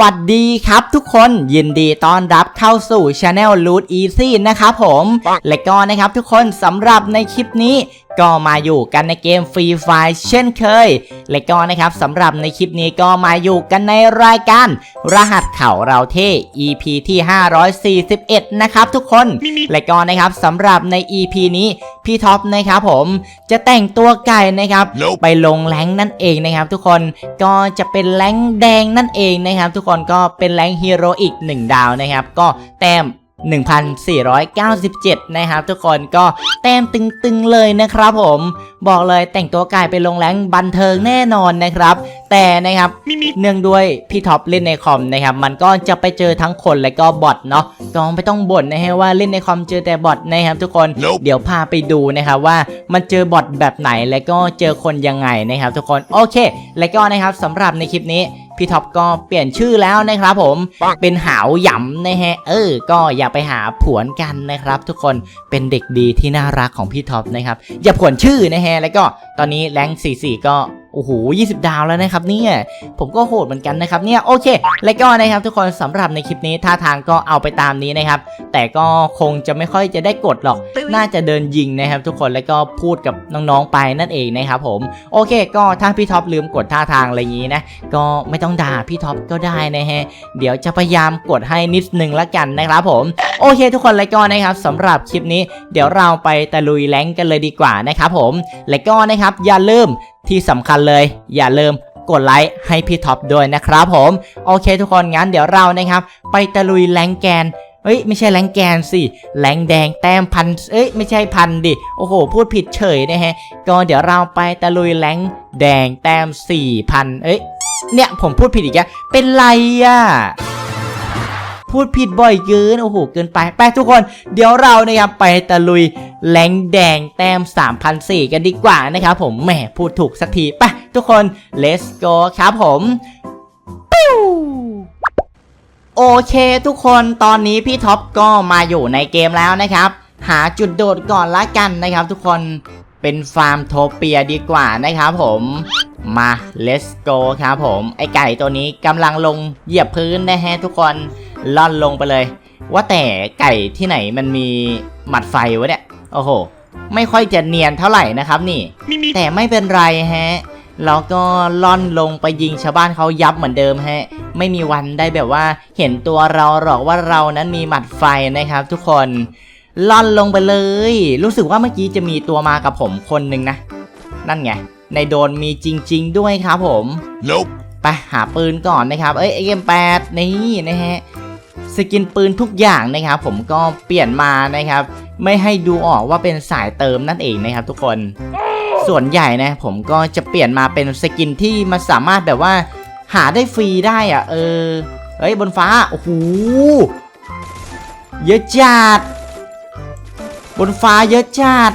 วัสดีครับทุกคนยินดีต้อนรับเข้าสู่ Channel Loot Easy นะครับผม และก็นะครับทุกคนสำหรับในคลิปนี้ ก็มาอยู่กันในเกม Free Fire เช่นเคย และก็นะครับสำหรับในคลิปนี้ก็มาอยู่กันในรายการ รหัสเข่าเราเท่ EP ที่ 541 นะครับทุกคน และก็นะครับสำหรับใน EP นี้พี่ท็อปนะครับผมจะแต่งตัวไก่นะครับ Nope ไปลงแรงค์นั่นเองนะครับ ทุกคนก็จะเป็นแรงค์แดงนั่นเองนะครับ ทุกคนก็เป็นแรงค์ฮีโร่อีก 1 ดาวนะครับ ก็แต้ม 1,497 นะครับทุกคนก็แต้มตึงๆเลยนะครับผม บอกเลยแต่งตัวกายไปลงแรงบันเทิงแน่นอนนะครับ แต่นะครับเนื่องด้วยพี่ท็อปเล่นในคอมนะครับมันก็จะไปเจอทั้งคนและก็บอทเนาะก็ไม่ต้องบ่นนะฮะว่าเล่นในคอมเจอแต่บอทนะครับทุกคน Nope เดี๋ยวพาไปดูนะครับว่ามันเจอบอทแบบไหนและก็เจอคนยังไงนะครับ ทุกคนโอเค และก็นะครับสำหรับในคลิปนี้พี่ท็อปก็เปลี่ยนชื่อแล้วนะครับผมปังเป็นหาวหยำนะฮะ เออ ก็อย่าไปหาผวนกันนะครับ ทุกคน เป็นเด็กดีที่น่ารักของพี่ท็อปนะครับ อย่าผวนชื่อนะฮะ แล้วก็ตอนนี้แรงค์44 ก็ โอ้โห20 ดาวแล้วนะครับเนี่ยผมก็โหดเหมือนกันนะครับเนี่ยโอเค และก็นะครับทุกคนสำหรับในคลิปนี้ท่าทางก็เอาไปตามนี้นะครับ แต่ก็คงจะไม่ค่อยจะได้กดหรอก น่าจะเดินยิงนะครับ ทุกคนแล้วก็พูดกับน้องๆไปนั่นเองนะครับผมโอเค ก็ถ้าพี่ท็อปลืมกดท่าทางอะไรอย่างนี้นะก็ไม่ต้องด่าพี่ท็อปก็ได้นะฮะเดี๋ยวจะพยายามกดให้นิดนึงละกันนะครับผมโอเค ทุกคนและก็นะครับสำหรับคลิปนี้ เดี๋ยวเราไปตะลุยแรงค์กันเลยดีกว่านะครับผมและก็นะครับอย่าลืม ที่สำคัญเลย อย่าลืมกดไลค์ให้พี่ท็อปด้วยนะครับผม โอเคทุกคนงั้นเดี๋ยวเรานะครับ ไปตะลุยแรงแกนเอ้ยไม่ใช่แรงแกนสิแรงแดงแต้มพันเอ้ยไม่ใช่พันดิโอ้โห พูดผิดเฉยนะฮะก็เดี๋ยวเราไปตะลุยแรงแดงแต้มสี่พันเอ้ยเนี่ยผมพูดผิดอีกแล้วเป็นไรอะพูดผิดบ่อยเกินโอ้โหเกินไปไปทุกคน เดี๋ยวเรานะครับไปตะลุยแรงแดงแต้ม3,004กันดีกว่านะครับผมแหมพูดถูกสักทีไปทุกคน let's go ครับผมปิ้วโอเคทุกคนตอนนี้พี่ท็อปก็มาอยู่ในเกมแล้วนะครับ หาจุดโดดก่อนละกันนะครับทุกคนเป็นฟาร์มโทเปียดีกว่านะครับผมมา let's go ครับผม ไอไก่ตัวนี้กำลังลงเหยียบพื้นนะฮะทุกคนล่อนลงไปเลย ว่าแต่ไก่ที่ไหนมันมีหมัดไฟวะเนี่ย โอ้โห ไม่ค่อยจะเนียนเท่าไหร่นะครับนี่ แต่ไม่เป็นไรฮะ แล้วก็ล่อนลงไปยิงชาวบ้านเขายับเหมือนเดิมฮะ ไม่มีวันได้แบบว่าเห็นตัวเราหรอกว่าเรานั้นมีหมัดไฟนะครับ ทุกคน ล่อนลงไปเลย รู้สึกว่าเมื่อกี้จะมีตัวมากับผมคนหนึ่งนะ นั่นไง ในโดนมีจริง ๆ ด้วยครับผม Nope. ไปหาปืนก่อนนะครับ เอ้ยเอ็มแปดนี่นะฮะ สกินปืนทุกอย่างนะครับ ผมก็เปลี่ยนมานะครับ ไม่ให้ดูออกว่าเป็นสายเติมนั่นเองนะครับทุกคนส่วนใหญ่นะผมก็จะเปลี่ยนมาเป็นสกินที่มันสามารถแบบว่า หาได้ฟรีได้อะเออเฮ้ยบนฟ้าโอ้โหเยอะจัดบนฟ้าเยอะจัด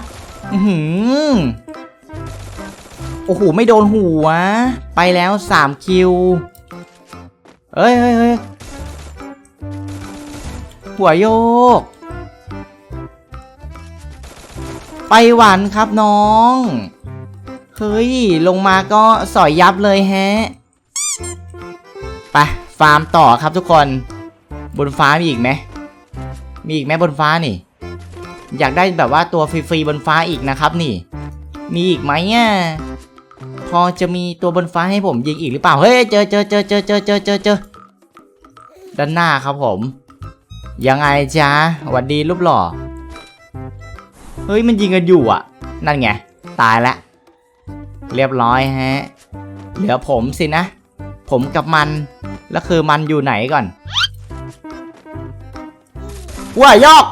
อือหือโอ้โหไม่โดนหัว ไปแล้ว3คิวเฮ้ยเฮ้ย หัวโยก ไปหวานครับน้อง เฮ้ย ลงมาก็สอยยับเลยแฮะ ไป ฟาร์มต่อครับทุกคน บนฟ้ามีอีกไหม มีอีกไหมบนฟ้านี่ อยากได้แบบว่าตัวฟรีๆบนฟ้าอีกนะครับนี่ มีอีกไหมอะพอจะมีตัวบนฟ้าให้ผมยิงอีกหรือเปล่า เฮ้ย เจอเจอเจอเจอเจอเจอเจอเจอด้านหน้าครับผม ยังไงจ๊ะหวัดดีรูปหล่อ เฮ้ยมันยิงกันอยู่อะ นั่นไง ตายแล้วเรียบร้อยฮะ เหลือผมสินะ ผมกับมัน แล้วคือมันอยู่ไหนก่อนว่ายอก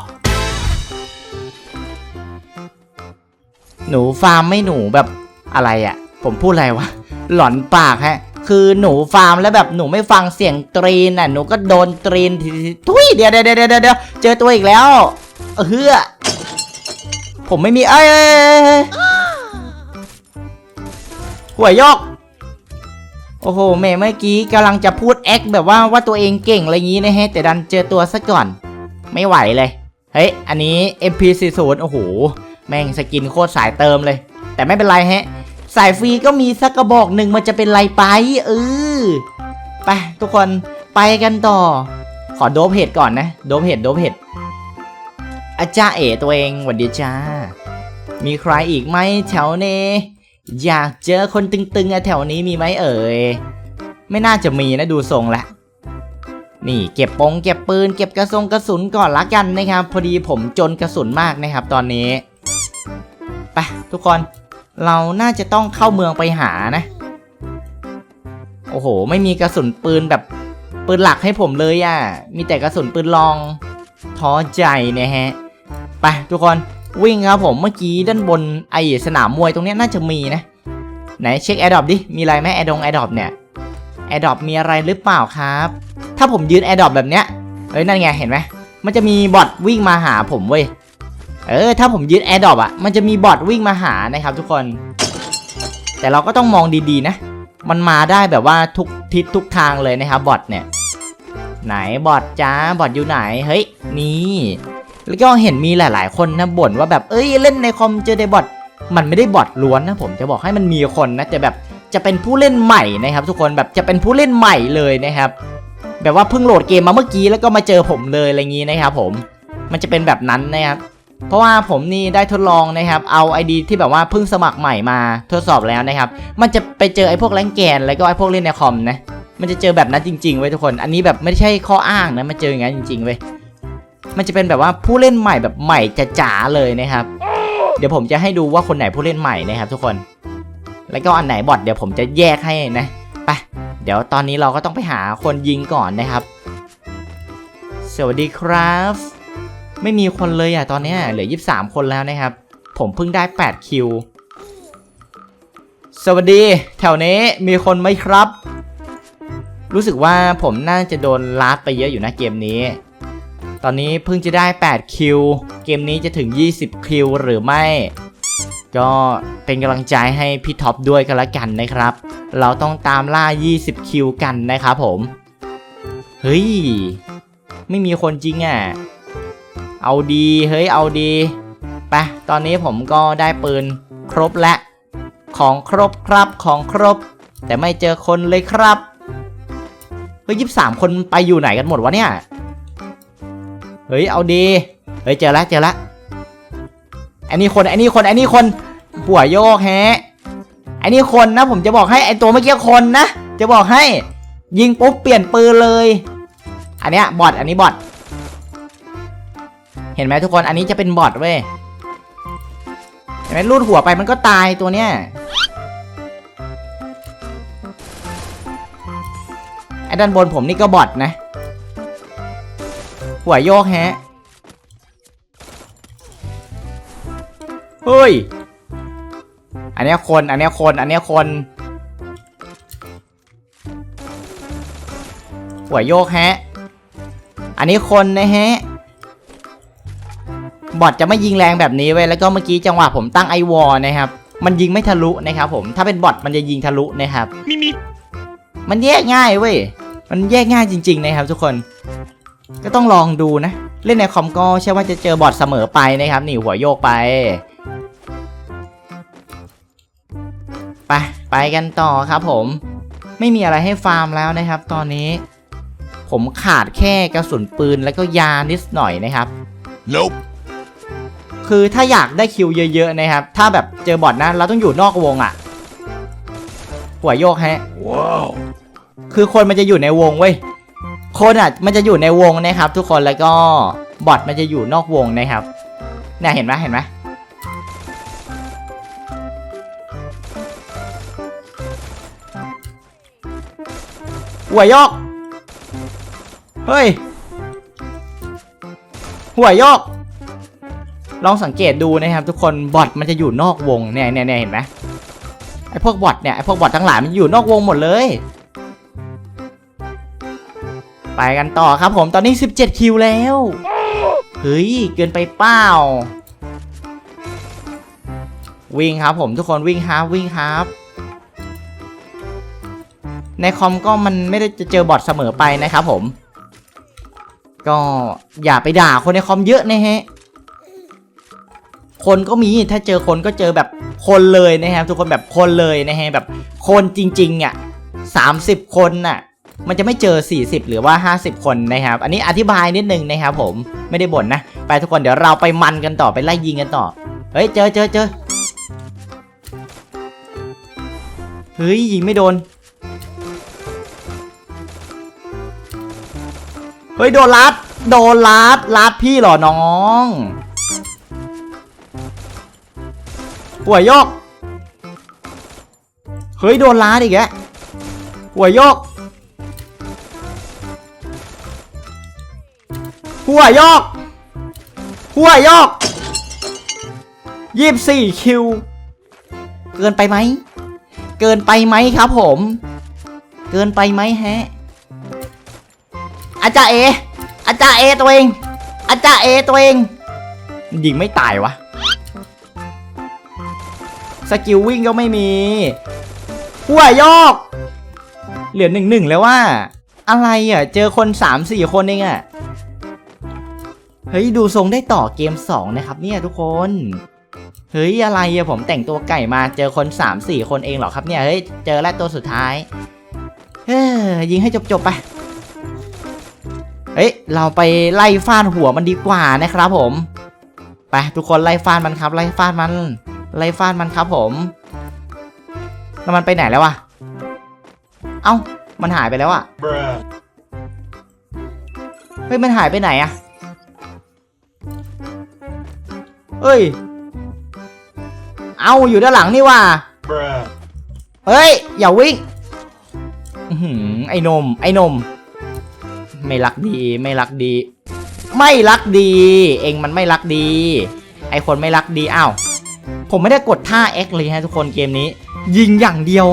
หนูฟาร์มไม่หนูแบบอะไรอะ่ะ ผมพูดอะไรวะ หลอนปากฮะ คือหนูฟาร์มแล้วแบบหนูไม่ฟังเสียงตรีนอะหนูก็โดนตรีนทีทุยเดี๋ยวเดี๋ยวเดี๋ยวเดี๋ยวเจอตัวอีกแล้วเฮือผมไม่มีเอ้ยเอ้ยยเอ้ยหัวยกโอ้โหเมย์เมื่อกี้กำลังจะพูดแอคแบบว่าว่าตัวเองเก่งอะไรอย่างนี้นะฮะแต่ดันเจอตัวซะก่อน ไม่ไหวเลยเฮ้ยอันนี้ MP40 โอ้โหแม่งสกินโคตรสายเติมเลย แต่ไม่เป็นไรฮะ สายฟรีก็มีสักกระบอกหนึ่งมันจะเป็นไรไปเออไปทุกคนไปกันต่อ ขอโดบเห็ดก่อนนะ โดบเห็ดโดบเห็ดอาจารย์เอ๋ตัวเองหวัดดีจ้า มีใครอีกไหมแถวนี้อยากเจอคนตึงๆอะแถวนี้มีไหมเอ่ยไม่น่าจะมีนะดูทรงละนี่เก็บปงเก็บปืนเก็บกระสงกระสุนก่อนละกันนะครับ พอดีผมจนกระสุนมากนะครับ ตอนนี้ไปทุกคน เราน่าจะต้องเข้าเมืองไปหานะ โอ้โห ไม่มีกระสุนปืนแบบปืนหลักให้ผมเลยอะ่ะ มีแต่กระสุนปืนลองท้อใจนะฮะ ไปทุกคนวิ่งครับผมเมื่อกี้ด้านบนไอสนามมวยตรงนี้น่าจะมีนะ ไหนเช็คแอร์ดรอปดิ มีอะไรไหมแอร์ดงแอร์ดรอปเนี่ยแอร์ดรอปมีอะไรหรือเปล่าครับ ถ้าผมยืนแอร์ดรอปแบบเนี้ยเอ้ยนั่นไงเห็นไหมมันจะมีบอทวิ่งมาหาผมเว้ย เออถ้าผมยืนแอร์ดรอปอะมันจะมีบอทวิ่งมาหานะครับทุกคน แต่เราก็ต้องมองดีๆนะ มันมาได้แบบว่าทุกทิศทุกทางเลยนะครับบอทเนี่ย ไหนบอทจ้าบอทอยู่ไหนเฮ้ยนี่แล้วก็เห็นมีหลาย ๆ คนนะบ่นว่าแบบเอ้ยเล่นในคอมเจอในบอทมันไม่ได้บอทล้วนนะผมจะบอกให้มันมีคนนะแต่แบบจะเป็นผู้เล่นใหม่นะครับ ทุกคนแบบจะเป็นผู้เล่นใหม่เลยนะครับ แบบว่าเพิ่งโหลดเกมมาเมื่อกี้แล้วก็มาเจอผมเลยอะไรงี้นะครับผม มันจะเป็นแบบนั้นนะครับ เพราะว่าผมนี่ได้ทดลองนะครับ เอา ID ที่แบบว่าเพิ่งสมัครใหม่มาทดสอบแล้วนะครับ มันจะไปเจอไอ้พวกแรงแกน แล้วก็ไอ้พวกเล่นในคอมนะ มันจะเจอแบบนั้นจริงๆเว้ยทุกคน อันนี้แบบไม่ใช่ข้ออ้างนะ มันเจออย่างนั้นจริงๆเว้ย มันจะเป็นแบบว่าผู้เล่นใหม่แบบใหม่จ๋าเลยนะครับ เดี๋ยวผมจะให้ดูว่าคนไหนผู้เล่นใหม่นะครับทุกคน แล้วก็อันไหนบอทเดี๋ยวผมจะแยกให้นะ ไป เดี๋ยวตอนนี้เราก็ต้องไปหาคนยิงก่อนนะครับ สวัสดีครับ ไม่มีคนเลยอะตอนนี้เหลือ 23 คนแล้วนะครับ ผมเพิ่งได้ 8 คิว สวัสดีแถวนี้มีคนไหมครับ รู้สึกว่าผมน่าจะโดนลัดไปเยอะอยู่นะเกมนี้ ตอนนี้เพิ่งจะได้ 8 คิว เกมนี้จะถึง 20 คิวหรือไม่ ก็เป็นกำลังใจให้พี่ท็อปด้วยกันละกันนะครับ เราต้องตามล่า 20 คิวกันนะครับผม เฮ้ย ไม่มีคนจริงอะ เอาดีเฮ้ยเอาดีไปตอนนี้ผมก็ได้ปืนครบและ ของครบครับของครบ แต่ไม่เจอคนเลยครับเฮ้ยยี่สามคนไปอยู่ไหนกันหมดวะเนี่ยเฮ้ยเอาดีเฮ้ยเจอแล้วเจอแล้วไอ้นี่คนไอ้นี่คนไอ้นี่คนหัวโยกแฮะไอ้นี่คนนะ ผมจะบอกให้ไอ้ตัวเมื่อกี้คนนะ จะบอกให้ ยิงปุ๊บเปลี่ยนปืนเลย อันเนี้ยบอทอันนี้บอท เห็นไหมทุกคนอันนี้จะเป็นบอทเว้ยเห็นไหมรูดหัวไปมันก็ตายตัวเนี้ยไอ้ด้านบนผมนี่ก็บอทนะ หัวโยกแฮะเฮ้ย อันนี้คน อันนี้คน อันนี้คน หัวโยกแฮะ อันนี้คนนะฮะ บอทจะไม่ยิงแรงแบบนี้เว้ยแล้วก็เมื่อกี้จังหวะผมตั้งไอวอลนะครับมันยิงไม่ทะลุนะครับผมถ้าเป็นบอทมันจะยิงทะลุนะครับมิมิมันแยกง่ายเว้ยมันแยกง่ายจริง ๆ นะครับ ทุกคนก็ต้องลองดูนะ เล่นในคอมก็ใช่ว่าจะเจอบอทเสมอไปนะครับนี่หัวโยกไปไปไปกันต่อครับผมไม่มีอะไรให้ฟาร์มแล้วนะครับ ตอนนี้ ผมขาดแค่กระสุนปืนแล้วก็ยานิดหน่อยนะครับ Nope คือถ้าอยากได้คิวเยอะๆนะครับ ถ้าแบบเจอบอทนะ เราต้องอยู่นอกวงอะ่ะหัวโยกฮะ Wow คือคนมันจะอยู่ในวงเว้ย คนอะมันจะอยู่ในวงนะครับ ทุกคนแล้วก็บอทมันจะอยู่นอกวงนะครับเนี่ยเห็นไหมเห็นไหมหัวโยกเฮ้ย หัวโยก ลองสังเกตดูนะครับ ทุกคนบอทมันจะอยู่นอกวงเนี่ยเนี่ยเนี่ยเห็นไหมไอพวกบอทเนี่ยไอพวกบอททั้งหลายมันอยู่นอกวงหมดเลย ไปกันต่อครับผมตอนนี้ 17 คิวแล้วเฮ้ยเกินไปเปล่าวิ่งครับผมทุกคนวิ่งครับวิ่งครับในคอมก็มันไม่ได้จะเจอบอทเสมอไปนะครับผม ก็อย่าไปด่าคนในคอมเยอะนะฮะ คนก็มีถ้าเจอคนก็เจอแบบคนเลยนะครับ ทุกคนแบบคนเลยนะฮะแบบคนจริงๆอะสามสิบคนน่ะ มันจะไม่เจอ 40 หรือว่า 50 คนนะครับ อันนี้อธิบายนิดนึงนะครับผมไม่ได้บ่นนะ ไปทุกคนเดี๋ยวเราไปมันกันต่อไปไล่ยิงกันต่อ เฮ้ยเจอเจอเจอเฮ้ยยิงไม่โดน เฮ้ยโดนลัด โดนลัดลัดพี่เหรอน้อง หัวโยก เฮ้ย โดนลัดอีกแล้วหัวโยก หัวโยก หัวโยกยี่สิบสี่คิว เกินไปไหม เกินไปไหมครับผม เกินไปไหมแฮะ อาจารย์เอ อาจารย์เอตัวเอง อาจารย์เอตัวเอง ยิงไม่ตายวะ สกิลวิ่งก็ไม่มีหัวโยกเหลือหนึ่งหนึ่งแล้วว่า อะไรอะ เจอคนสามสี่คนเองอะ เฮ้ย ดูทรงได้ต่อเกม2นะครับเนี่ยทุกคน เฮ้ย อะไรอะผมแต่งตัวไก่มาเจอคน3 4คนเองเหรอครับเนี่ย เฮ้ย เจอแล้วตัวสุดท้าย เฮ้ย ยิงให้จบๆไป เฮ้ย เราไปไล่ฟาดหัวมันดีกว่านะครับผม ไปทุกคนไล่ฟาดมันครับ ไล่ฟาดมัน ไล่ฟาดมันครับผม แล้วมันไปไหนแล้ววะ เอ้า มันหายไปแล้วอะเฮ้ย มันหายไปไหนอะเฮ้ย เอาอยู่ด้านหลังนี่ว่าเฮ้ย อย่าวิ่งไอ้นม ไอ้นม ไม่รักดี ไม่รักดี ไม่รักดี เองมันไม่รักดี ไอคนไม่รักดี อ้าว ผมไม่ได้กดท่า X เลยฮะทุกคนเกมนี้ ยิงอย่างเดียว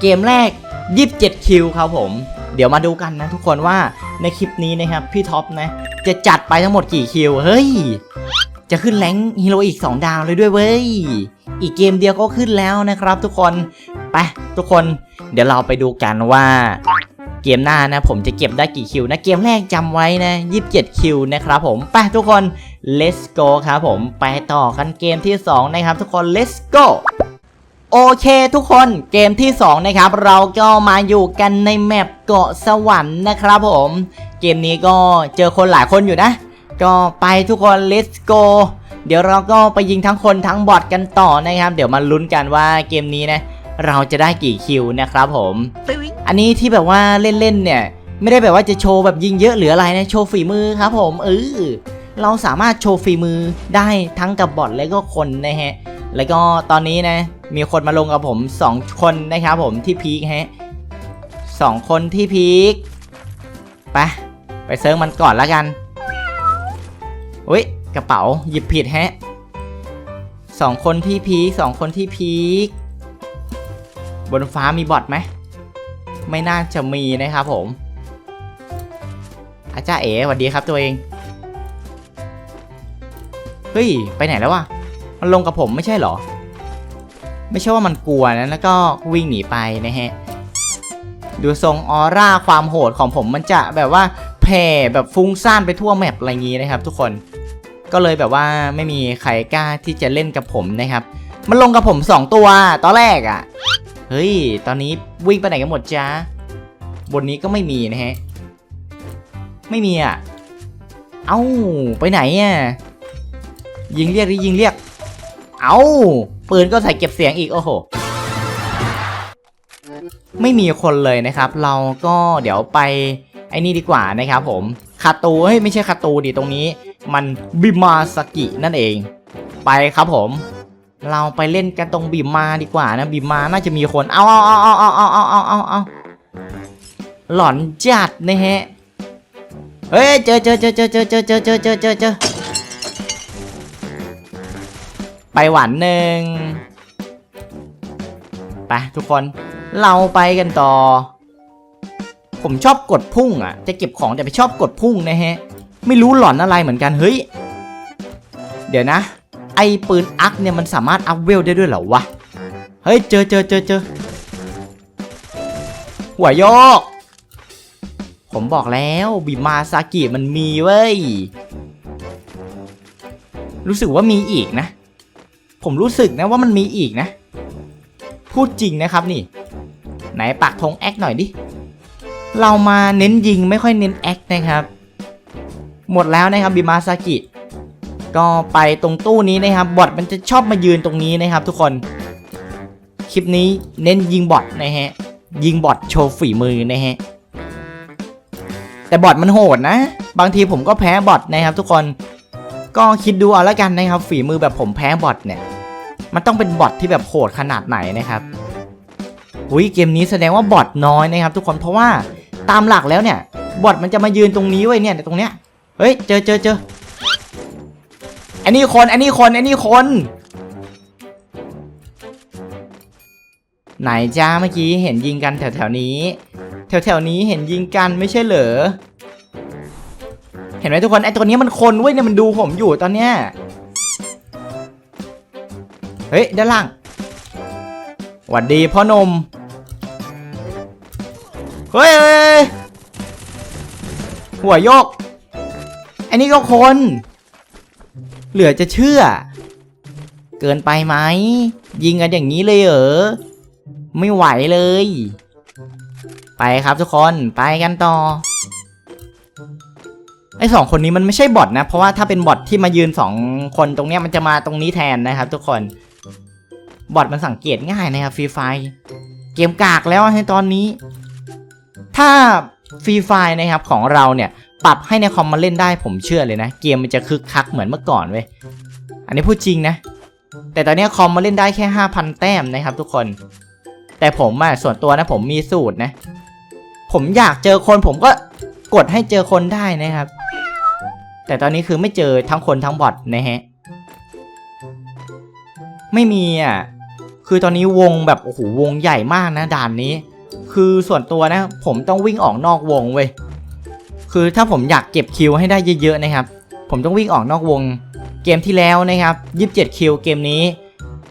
เกมแรก 27 คิวครับผม เดี๋ยวมาดูกันนะทุกคนว่าในคลิปนี้นะครับพี่ท็อปนะ จะจัดไปทั้งหมดกี่คิว เฮ้ย จะขึ้นแรงฮีโร่อีก 2 ดาวเลยด้วยเว้ย อีกเกมเดียวก็ขึ้นแล้วนะครับทุกคน ไปทุกคน เดี๋ยวเราไปดูกันว่า เกมหน้านะ ผมจะเก็บได้กี่คิวนะ เกมแรกจำไว้นะ27 คิวนะครับผม ไปทุกคน let's go ครับผม ไปต่อกันเกมที่ 2 นะครับ ทุกคน let's go โอเคทุกคนเกมที่ 2 นะครับ เราก็มาอยู่กันในแมปเกาะสวรรค์นะครับผม เกมนี้ก็เจอคนหลายคนอยู่นะ ก็ไปทุกคน let's go เดี๋ยวเราก็ไปยิงทั้งคนทั้งบอทกันต่อนะครับ เดี๋ยวมาลุ้นกันว่าเกมนี้นะ เราจะได้กี่คิวนะครับผม อันนี้ที่แบบว่าเล่นๆเนี่ย ไม่ได้แบบว่าจะโชว์แบบยิงเยอะหรืออะไรนะโชว์ฝีมือครับผมเออเราสามารถโชว์ฝีมือได้ทั้งกับบอทและก็คนนะฮะ แล้วก็ตอนนี้นะ มีคนมาลงกับผม 2 คนนะครับผมที่พีคฮะสองคนที่พีคไปไปเซิร์ฟมันก่อนแล้วกันอุ้ยกระเป๋าหยิบผิดฮะสองคนที่พีคสองคนที่พีคบนฟ้ามีบอทไหม ไม่น่าจะมีนะครับผม อาจารย์เอ๋สวัสดีครับตัวเอง เฮ้ย ไปไหนแล้ววะ มันลงกับผมไม่ใช่เหรอ ไม่ใช่ว่ามันกลัวนะแล้วก็วิ่งหนีไปนะฮะ ดูทรงออร่าความโหดของผมมันจะแบบว่าแผ่แบบฟุ้งซ่านไปทั่วแมปอะไรงี้นะครับ ทุกคนก็เลยแบบว่าไม่มีใครกล้าที่จะเล่นกับผมนะครับ มันลงกับผมสองตัวตอนแรกอะ่ะ เฮ้ย ตอนนี้วิ่งไปไหนกันหมดจ้าบนนี้ก็ไม่มีนะฮะ ไม่มีอะ เอ้า ไปไหนอะ ยิงเรียกดิยิงเรียก เอ้า ปืนก็ใส่เก็บเสียงอีก โอ้โห ไม่มีคนเลยนะครับ เราก็เดี๋ยวไปไอ้นี่ดีกว่านะครับผม คาตูเฮ้ยไม่ใช่คาตูดิตรงนี้ มันบิมาสกินั่นเอง ไปครับผม เราไปเล่นกันตรงบีมมาดีกว่านะบีมมาน่าจะมีคนเอาเอาเอาเอาเอาเอาเอาเอาเอาเอาหลอนจัดนะฮะเฮ้ยเจอเจอเจอเจอเจอเจอเจอเจอเจอเจอเจอไปหวานหนึ่งไปทุกคนเราไปกันต่อ ผมชอบกดพุ่งอะ จะเก็บของแต่ไปชอบกดพุ่งนะฮะ ไม่รู้หลอนอะไรเหมือนกันเฮ้ย เดี๋ยวนะ ไอปืนอักเนี่ยมันสามารถอัพเวลได้ด้วยเหรอวะ เฮ้ยเจอเจอเจอเจอหัวโยก ผมบอกแล้วบิมาซากิมันมีเว้ย รู้สึกว่ามีอีกนะ ผมรู้สึกนะว่ามันมีอีกนะ พูดจริงนะครับนี่ ไหนปักธงแอคหน่อยดิ เรามาเน้นยิงไม่ค่อยเน้นแอคนะครับ หมดแล้วนะครับบิมาซากิ ก็ไปตรงตู้นี้นะครับบอทมันจะชอบมายืนตรงนี้นะครับ ทุกคนคลิปนี้เน้นยิงบอทนะฮะยิงบอทโชว์ฝีมือนะฮะแต่บอทมันโหดนะ บางทีผมก็แพ้บอทนะครับ ทุกคนก็คิดดูเอาละกันนะครับ ฝีมือแบบผมแพ้บอทเนี่ย มันต้องเป็นบอทที่แบบโหดขนาดไหนนะครับอุ้ยเกมนี้แสดงว่าบอทน้อยนะครับ ทุกคนเพราะว่าตามหลักแล้วเนี่ยบอทมันจะมายืนตรงนี้ไว้เนี่ยตรงเนี้ยเฮ้ยเจอเจอเจอ อันนี้คนอันนี้คนอันนี้คน ไหนจ้าเมื่อกี้เห็นยิงกันแถวแถวนี้ แถวแถวนี้เห็นยิงกันไม่ใช่เหรอ เห็นไหมทุกคนไอตัวนี้มันคนเว้ยเนี่ยมันดูผมอยู่ตอนเนี้ย เฮ้ยด้านล่างหวัดดีพ่อนม เฮ้ยเฮ้ยหัวโยก อันนี้ก็คน เหลือจะเชื่อ เกินไปไหม ยิงกันอย่างนี้เลยเหรอ ไม่ไหวเลย ไปครับทุกคนไปกันต่อไอ้สองคนนี้มันไม่ใช่บอทนะ เพราะว่าถ้าเป็นบอทที่มายืนสองคนตรงเนี้ยมันจะมาตรงนี้แทนนะครับ ทุกคนบอทมันสังเกตง่ายนะครับฟรีไฟเกมกากแล้วในตอนนี้ ถ้าฟรีไฟนะครับของเราเนี่ย ปรับให้ในคอมมาเล่นได้ผมเชื่อเลยนะ เกมมันจะคึกคักเหมือนเมื่อก่อนเว้ยอันนี้พูดจริงนะ แต่ตอนนี้คอมมาเล่นได้แค่ 5,000 แต้มนะครับ ทุกคน แต่ผมอะส่วนตัวนะผมมีสูตรนะ ผมอยากเจอคนผมก็กดให้เจอคนได้นะครับ แต่ตอนนี้คือไม่เจอทั้งคนทั้งบอทนะฮะไม่มีอะคือตอนนี้วงแบบโอ้โหวงใหญ่มากนะด่านนี้ คือส่วนตัวนะ ผมต้องวิ่งออกนอกวงเว้ย คือถ้าผมอยากเก็บคิวให้ได้เยอะๆนะครับ ผมต้องวิ่งออกนอกวง เกมที่แล้วนะครับ 27 คิวเกมนี้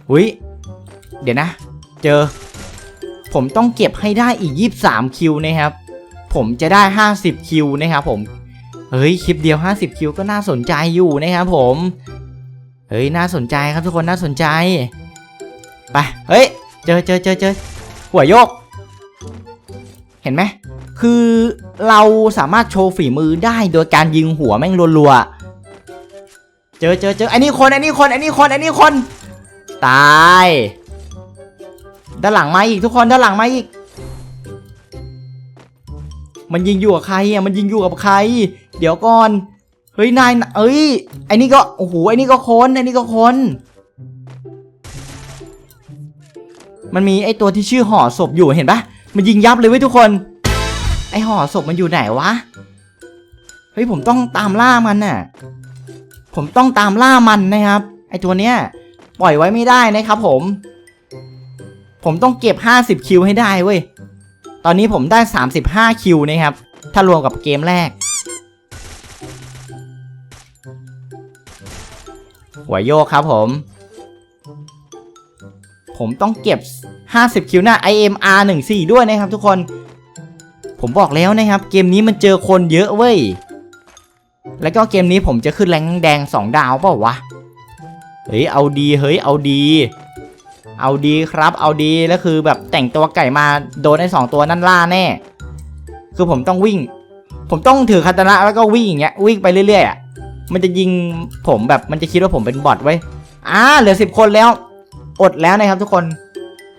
หุยเดี๋ยวนะ เจอ ผมต้องเก็บให้ได้อีก 23 คิวนะครับ ผมจะได้ 50 คิวนะครับผม เฮ้ย คลิปเดียว 50 คิวก็น่าสนใจอยู่นะครับผม เฮ้ย น่าสนใจครับทุกคนน่าสนใจ ไป เฮ้ย เจอเจอเจอเจอหัวโยก เห็นไหม คือเราสามารถโชว์ฝีมือได้โดยการยิงหัวแม่งรัวๆ เจอเจอเจออันนี้คนอันนี้คนอันนี้คนอันนี้คน ตาย ด้านหลังมาอีกทุกคนด้านหลังมาอีก มันยิงอยู่กับใครอะมันยิงอยู่กับใคร เดี๋ยวก่อน เฮ้ยนายเอ้ยไอ้นี่ก็โอ้โหไอ้นี่ก็คนไอ้นี่ก็คนมันมีไอ้ตัวที่ชื่อห่อศพอยู่เห็นปะมันยิงยับเลยเว้ยทุกคน ไอห่อศพมันอยู่ไหนวะ เฮ้ยผมต้องตามล่ามันน่ะ ผมต้องตามล่ามันนะครับ ไอตัวเนี้ย ปล่อยไว้ไม่ได้นะครับผม ผมต้องเก็บ 50 คิวให้ได้เว้ย ตอนนี้ผมได้ 35 คิวนะครับ ถ้ารวมกับเกมแรก หัวโยกครับผม ผมต้องเก็บ 50 คิวหน้า IMR 14 ด้วยนะครับทุกคน ผมบอกแล้วนะครับ เกมนี้มันเจอคนเยอะเว้ย แล้วก็เกมนี้ผมจะขึ้นแรงแดง 2 ดาวเปล่าวะ เฮ้ย เอาดี เฮ้ย เอาดี เอาดีครับ เอาดี แล้วคือแบบแต่งตัวไก่มาโดนไอ้สองตัวนั่นล่าแน่ คือผมต้องวิ่ง ผมต้องถือคาตานะแล้วก็วิ่งอย่างเงี้ย วิ่งไปเรื่อยๆอะ มันจะยิงผมแบบมันจะคิดว่าผมเป็นบอทไว้อ่าเหลือสิบคนแล้ว อดแล้วนะครับทุกคน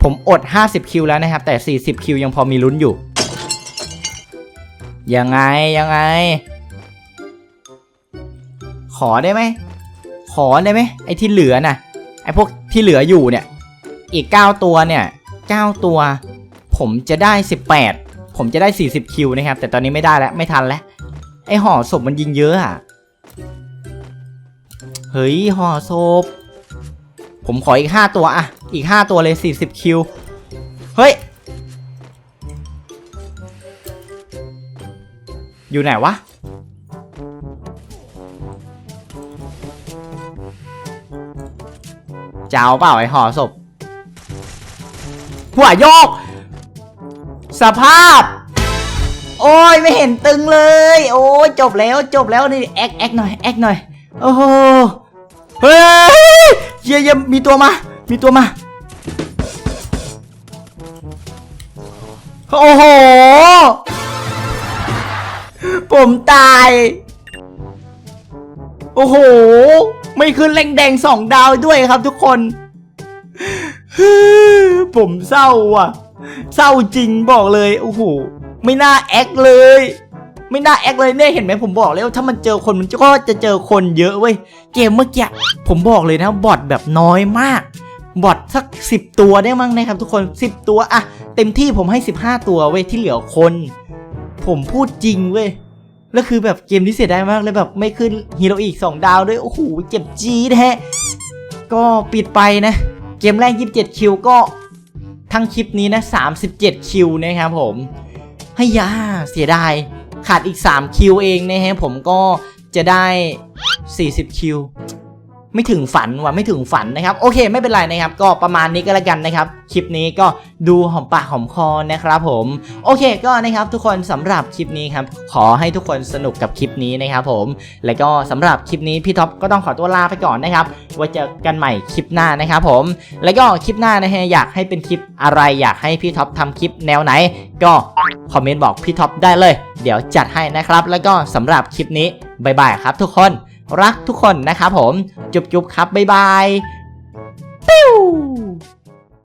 ผมอด 50 คิวแล้วนะครับ แต่ 40 คิวยังพอมีลุ้นอยู่ ยังไงยังไง ขอได้ไหม ขอได้ไหมไอ้ที่เหลือน่ะ ไอ้พวกที่เหลืออยู่เนี่ย อีก 9 ตัวเนี่ย 9 ตัว ผมจะได้ 18 ผมจะได้ 40 คิวนะครับ แต่ตอนนี้ไม่ได้แล้ว ไม่ทันแล้ว ไอ้ห่อศพมันยิงเยอะอะ เฮ้ยห่อศพ ผมขออีก 5 ตัวอะ อีก 5 ตัวเลย 40 คิว เฮ้ย อยู่ไหนวะจะเอาเปล่าไอห่อศพ หัวโยก สภาพ โอ้ยไม่เห็นตึงเลย โอ้ยจบแล้วจบแล้วนี่แอคแอคหน่อยแอคหน่อย โอ้โห เฮ้ยเยี่ยเยี่ยมีตัวมา มีตัวมาโอ้โห ผมตาย โอ้โห ไม่ขึ้นแรงแดงสองดาวด้วยครับทุกคน ผมเศร้าอะ เศร้าจริงบอกเลย โอ้โห ไม่น่าแอคเลย ไม่น่าแอคเลยเนี่ยเห็นไหมผมบอกแล้วถ้ามันเจอคนมันก็จะเจอคนเยอะเว้ย เกมเมื่อกี้ผมบอกเลยนะบอทแบบน้อยมากบอทสักสิบตัวได้มั้งนะครับทุกคนสิบตัวอะเต็มที่ผมให้สิบห้าตัวเว้ยที่เหลือคน ผมพูดจริงเว้ย แล้วคือแบบเกมนี้เสียดายมากเลยแบบไม่ขึ้นฮีโร่อีก 2 ดาวด้วย โอ้โห เจ็บจี๊ดแฮะ ก็ปิดไปนะ เกมแรก 27 คิวก็ทั้งคลิปนี้นะ 37 คิวนะครับผมให้ยาเสียดาย ขาดอีก 3 คิวเองนะฮะผมก็จะได้ 40 คิว ไม่ถึงฝันว่ะไม่ถึงฝันนะครับโอเคไม่เป็นไรนะครับ ก็ประมาณนี้ก็แล้วกันนะครับ คลิปนี้ก็ดูหอมปากหอมคอนะครับผมโอเคก็นะครับทุกคนสำหรับคลิปนี้ครับขอให้ทุกคนสนุกกับคลิปนี้นะครับผม แล้วก็สำหรับคลิปนี้พี่ท็อปก็ต้องขอตัวลาไปก่อนนะครับไว้เจอกันใหม่คลิปหน้านะครับผม แล้วก็คลิปหน้านะฮะอยากให้เป็นคลิปอะไรอยากให้พี่ท็อปทำคลิปแนวไหน ก็คอมเมนต์บอกพี่ท็อปได้เลย เดี๋ยวจัดให้นะครับ แล้วก็สำหรับคลิปนี้บายบายครับทุกคน รักทุกคนนะครับผม จุ๊บๆครับ บ๊ายบายปิ้ว